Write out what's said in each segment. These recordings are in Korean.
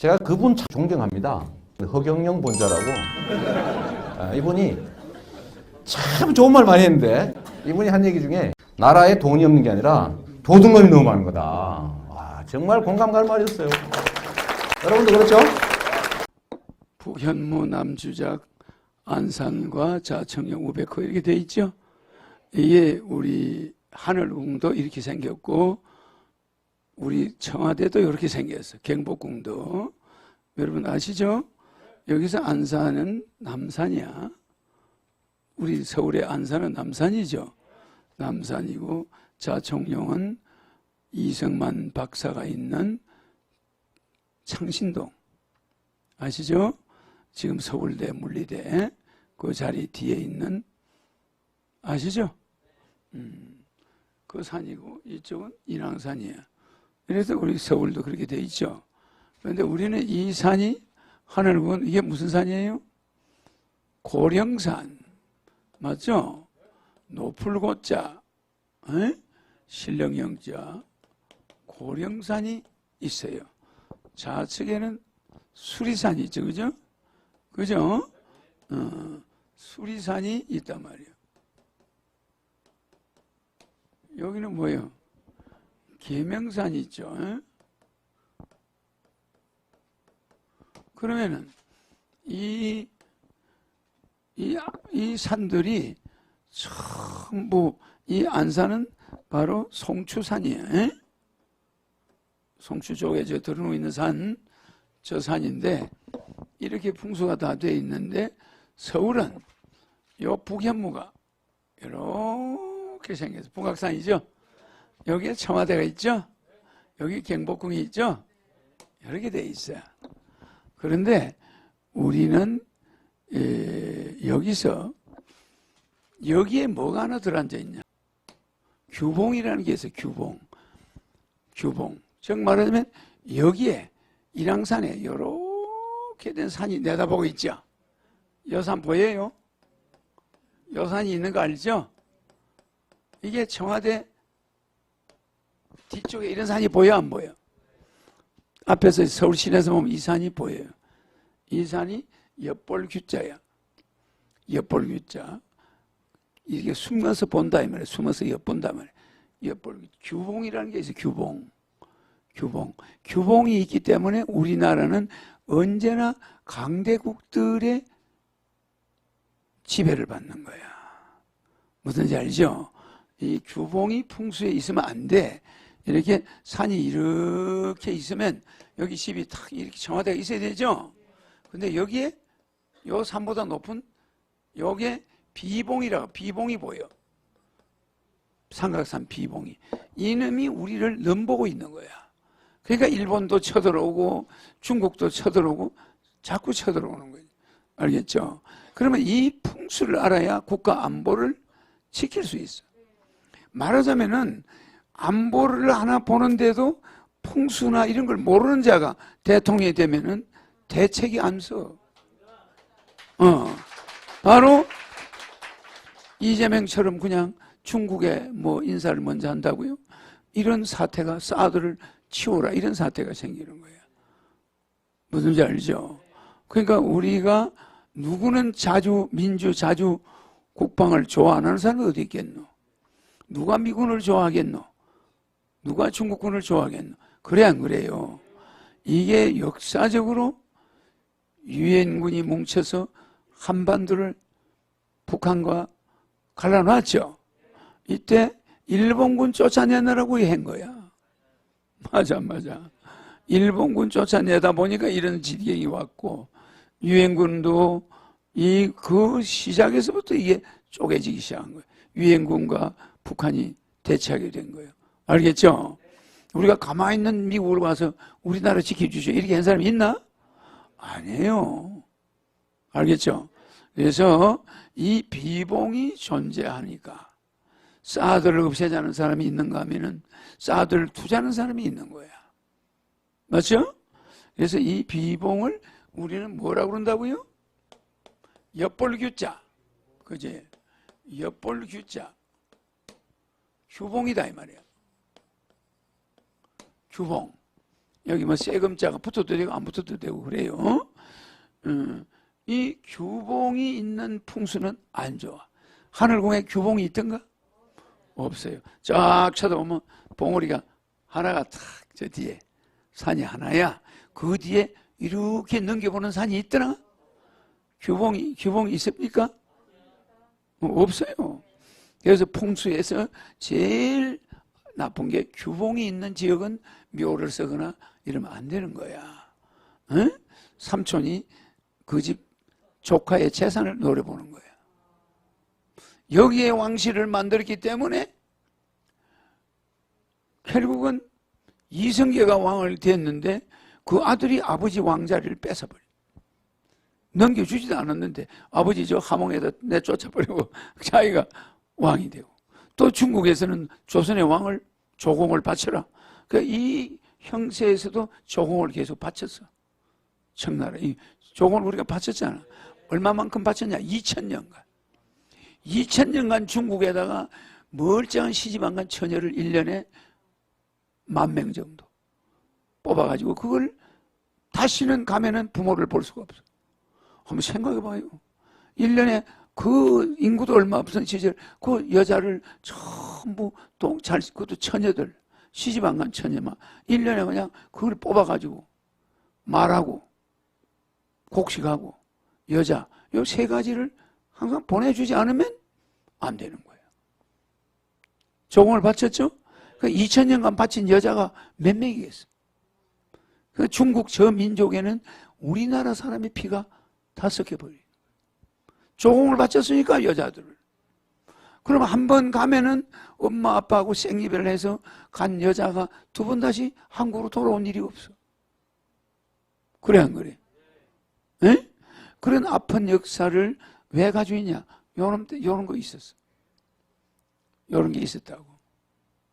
제가 그분 참 존경합니다. 허경영 본자라고. 아, 이분이 참 좋은 말 많이 했는데 이분이 한 얘기 중에 나라에 돈이 없는 게 아니라 도둑놈이 너무 많은 거다. 와, 정말 공감 갈 말이었어요. 여러분도 그렇죠? 북현무 남주작 안산과 자청령 우백호 이렇게 돼 있죠. 이게 우리 하늘궁도 이렇게 생겼고 우리 청와대도 이렇게 생겼어. 경복궁도 여러분 아시죠? 여기서 안산은 남산이야. 우리 서울의 안산은 남산이죠. 남산이고 자청룡은 이승만 박사가 있는 창신동 아시죠? 지금 서울대 물리대 그 자리 뒤에 있는 아시죠? 음, 그 산이고 이쪽은 인왕산이에요. 그래서 우리 서울도 그렇게 돼 있죠. 그런데 우리는 이 산이 하늘군 이게 무슨 산이에요? 고령산 맞죠? 노풀고자 에? 신령영자 고령산이 있어요. 좌측에는 수리산이 있죠, 그죠? 그죠? 어, 수리산이 있단 말이에요. 여기는 뭐예요? 계명산이 있죠. 에? 그러면은 이, 이, 이 산들이 전부 이 안산은 바로 송추산이에요. 에? 송추 쪽에 저 들어놓고 있는 산, 저 산인데 이렇게 풍수가 다 돼 있는데 서울은 요 북현무가 이렇게 생겨서 북악산이죠. 여기에 청와대가 있죠. 여기 경복궁이 있죠. 이렇게 돼 있어요. 그런데 우리는 에, 여기서 여기에 뭐가 하나 들어앉아 있냐? 규봉이라는 게 있어요. 규봉. 규봉. 즉 말하자면 여기에 일왕산에 이렇게 된 산이 내다보고 있죠. 여산 보여요? 여산이 있는 거 알죠? 이게 청와대 뒤쪽에 이런 산이 보여 안 보여? 앞에서 서울 시내에서 보면 이 산이 보여요. 이 산이 엿볼규자야. 엿볼규자. 이게 숨어서 본다 이 말이야. 숨어서 엿본다 말이야. 엿볼 규봉이라는 게 있어. 규봉. 규봉. 규봉이 있기 때문에 우리나라는 언제나 강대국들의 지배를 받는 거야. 무슨지 알죠? 이 규봉이 풍수에 있으면 안 돼. 이렇게 산이 이렇게 있으면 여기 집이 탁 이렇게 청와대가 있어야 되죠? 근데 여기에 요 산보다 높은 요게 비봉이라고 비봉이 보여. 삼각산 비봉이. 이놈이 우리를 넘보고 있는 거야. 그러니까 일본도 쳐들어오고 중국도 쳐들어오고 자꾸 쳐들어오는 거예요. 알겠죠? 그러면 이 풍수를 알아야 국가 안보를 지킬 수 있어. 말하자면은 안보를 하나 보는데도 풍수나 이런 걸 모르는 자가 대통령이 되면은 대책이 안 서. 어. 바로 이재명처럼 그냥 중국에 뭐 인사를 먼저 한다고요? 이런 사태가 사드를 치워라 이런 사태가 생기는 거예요. 무슨 지 알죠? 그러니까 우리가 누구는 자주 민주 자주 국방을 좋아 안 하는 사람이 어디 있겠노? 누가 미군을 좋아하겠노? 누가 중국군을 좋아하겠노? 그래 안 그래요? 이게 역사적으로 유엔군이 뭉쳐서 한반도를 북한과 갈라놨죠. 이때 일본군 쫓아내느라고 한 거야. 맞아, 맞아. 일본군 쫓아내다 보니까 이런 지경이 왔고, 유엔군도 이 그 시작에서부터 이게 쪼개지기 시작한 거예요. 유엔군과 북한이 대치하게 된 거예요. 알겠죠? 우리가 가만히 있는 미국을 와서 우리나라 지켜주죠. 이렇게 한 사람이 있나? 아니에요. 알겠죠? 그래서 이 비봉이 존재하니까 사드를 없애자는 사람이 있는가 하면은 사드를 투자하는 사람이 있는 거야. 맞죠? 그래서 이 비봉을 우리는 뭐라고 그런다고요? 엿볼규자. 그지? 엿볼규자. 규봉이다 이 말이야. 규봉. 여기 뭐 세금자가 붙어도 되고 안 붙어도 되고 그래요. 음, 이 규봉이 있는 풍수는 안 좋아. 하늘궁에 규봉이 있던가? 없어요. 쫙 쳐다보면 봉우리가 하나가 탁 저 뒤에 산이 하나야. 그 뒤에 이렇게 넘겨보는 산이 있더나? 규봉이 규봉이 있습니까? 어, 없어요. 그래서 풍수에서 제일 나쁜 게 규봉이 있는 지역은 묘를 쓰거나 이러면 안 되는 거야. 응? 삼촌이 그 집 조카의 재산을 노려보는 거야. 여기에 왕실을 만들었기 때문에 결국은 이성계가 왕을 됐는데 그 아들이 아버지 왕자리를 뺏어버려. 넘겨주지도 않았는데 아버지 저 함흥에다 내쫓아버리고 자기가 왕이 되고 또 중국에서는 조선의 왕을 조공을 바쳐라. 그러니까 이 형세에서도 조공을 계속 바쳤어. 청나라. 이 조공을 우리가 바쳤잖아. 얼마만큼 바쳤냐? 2000년간. 2000년간 중국에다가 멀쩡한 시집안 간 처녀를 1년에 만 명 정도 뽑아가지고 그걸 다시는 가면은 부모를 볼 수가 없어. 한번 생각해 봐요. 1년에 그 인구도 얼마 없던 시절 그 여자를 전부 또잘 그것도 처녀들 시집 안 간 처녀만 1년에 그냥 그걸 뽑아가지고 말하고 곡식하고 여자 요 세 가지를 항상 보내주지 않으면 안 되는 거예요. 조공을 바쳤죠? 그 2000년간 바친 여자가 몇 명이겠어? 그 중국 저 민족에는 우리나라 사람의 피가 다 섞여 버려요. 조공을 바쳤으니까 여자들을. 그럼 한 번 가면은 엄마 아빠하고 생이별을 해서 간 여자가 두 번 다시 한국으로 돌아온 일이 없어. 그래 안 그래? 에? 그런 아픈 역사를 왜 가지고 있냐? 요런, 요런 거 있었어. 요런 게 있었다고.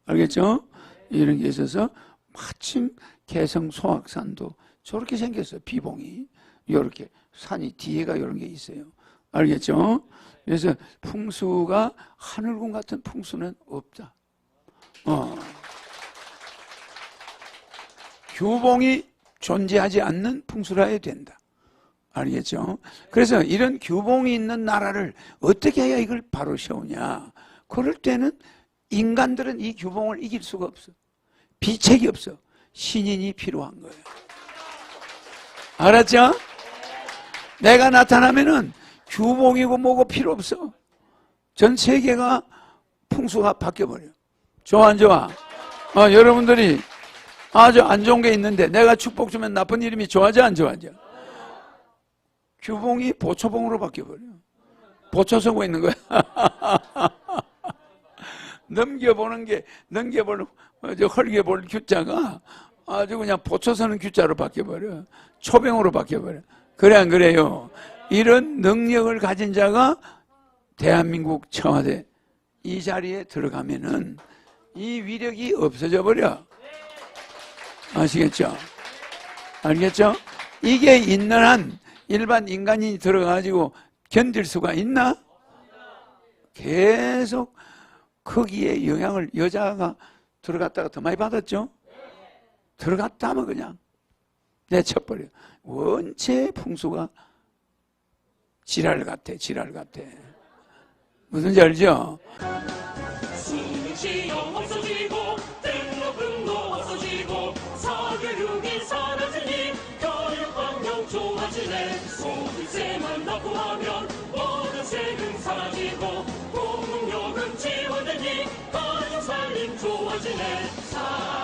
알겠죠? 이런 게 있어서 마침 개성 소악산도 저렇게 생겼어요. 비봉이. 요렇게 산이 뒤에가 요런 게 있어요. 알겠죠? 그래서 풍수가 하늘궁 같은 풍수는 없다. 어. 규봉이 존재하지 않는 풍수라 해야 된다. 알겠죠? 그래서 이런 규봉이 있는 나라를 어떻게 해야 이걸 바로 세우냐? 그럴 때는 인간들은 이 규봉을 이길 수가 없어. 비책이 없어. 신인이 필요한 거예요. 알았죠? 내가 나타나면은 규봉이고 뭐고 필요 없어. 전 세계가 풍수가 바뀌어버려. 좋아, 안 좋아? 어, 여러분들이 아주 안 좋은 게 있는데 내가 축복 주면 나쁜 이름이 좋아져, 안 좋아져? 규봉이 보초봉으로 바뀌어버려. 보초 서고 있는 거야. 넘겨보는 게, 넘겨볼, 어, 저 헐겨볼 규자가 아주 그냥 보초 서는 규자로 바뀌어버려. 초병으로 바뀌어버려. 그래, 안 그래요? 이런 능력을 가진 자가 대한민국 청와대 이 자리에 들어가면은 이 위력이 없어져 버려. 아시겠죠? 알겠죠? 이게 있는 한 일반 인간이 들어가가지고 견딜 수가 있나? 계속 거기에 영향을 여자가 들어갔다가 더 많이 받았죠? 들어갔다 하면 그냥 내쳐버려. 원체 풍수가 지랄 같아, 지랄 같아. 무슨지 알죠? 좋아지네